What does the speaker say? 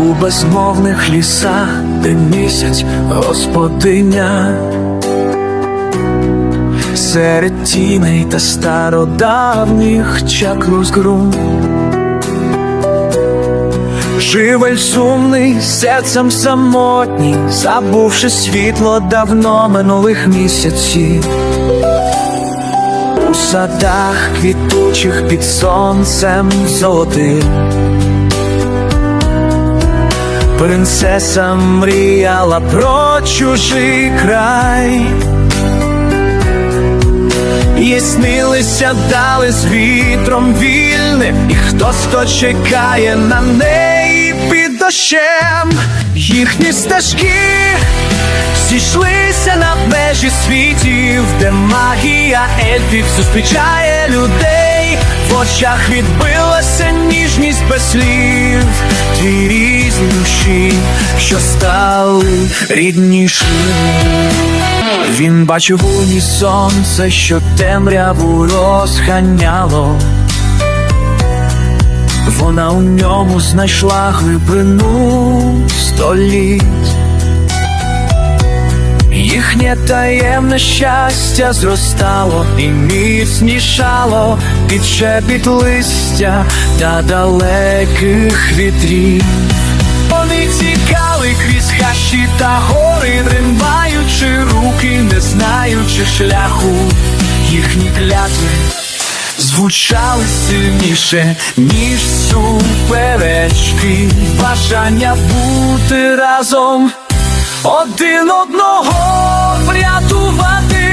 у безмовних лісах, де місяць господиня. Серед тіней та стародавніх чаклус ґрунт Живель сумний, серцем самотній, забувши світло давно минулих місяців. У садах квітучих під сонцем золотим Принцеса мріяла про чужий край. Їй снилися дали з вітром вільним, і хтось то чекає на неї під дощем. Їхні стежки зійшлися на межі світів, де магія ельфів зустрічає людей. В очах відбилася ніжність без слів, різні душі, що стали ріднішими. Він бачив у ній сонце, що темряву розганяло. Вона у ньому знайшла глибину століть. Їхнє таємне щастя зростало і міцнішало під шепіт листя та далеких вітрів. Вони тікали крізь хащі та гори, тримаючи руки, не знаючи шляху, їхні клятви звучали сильніше, ніж суперечки, бажання бути разом, один одного врятувати.